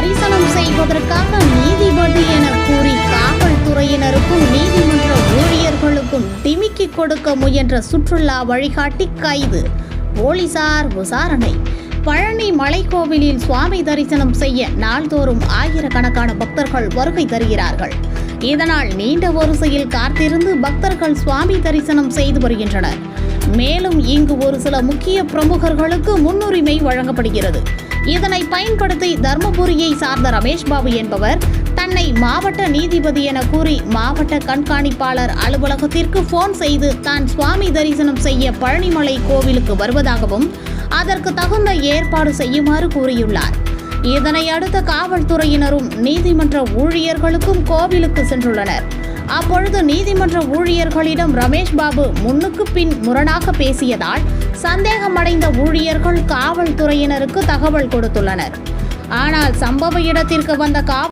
தரிசனம் செய்வதற்காக நீதிபதி என கூறி காவல்துறையினருக்கும் நீதிமன்ற ஊழியர்களுக்கும் டிமிக்கி கொடுக்க முயன்ற சுற்றுலா வழிகாட்டி கைது. போலீசார் விசாரணை. பழனி மலைக்கோவிலில் சுவாமி தரிசனம் செய்ய நாள்தோறும் ஆயிரக்கணக்கான பக்தர்கள் வருகை தருகிறார்கள். இதனால் நீண்ட வரிசையில் காத்திருந்து பக்தர்கள் சுவாமி தரிசனம் செய்து வருகின்றனர். மேலும் இங்கு ஒரு சில முக்கிய பிரமுகர்களுக்கு முன்னுரிமை வழங்கப்படுகிறது. இதனை பயன்படுத்தி தர்மபுரியை சார்ந்த ரமேஷ் பாபு என்பவர் தன்னை மாவட்ட நீதிபதி என கூறி மாவட்ட கண்காணிப்பாளர் அலுவலகத்திற்கு போன் செய்து தான் சுவாமி தரிசனம் செய்ய பழனிமலை கோவிலுக்கு வருவதாகவும் அதற்கு தகுந்த ஏற்பாடு செய்யுமாறு கூறியுள்ளார். இதனை அடுத்த காவல்துறையினரும் நீதிமன்ற ஊழியர்களுக்கும் கோவிலுக்கு சென்றுள்ளனர். அப்பொழுது நீதிமன்ற ஊழியர்களிடம் ரமேஷ் பாபு முன்னுக்கு பின் முரணாக பேசியதால் சந்தேகமடைந்த ஊழியர்கள் காவல்துறையினருக்கு தகவல் கொடுத்துள்ளனர். ஆனால் சம்பவ இடத்திற்கு வந்த காவல்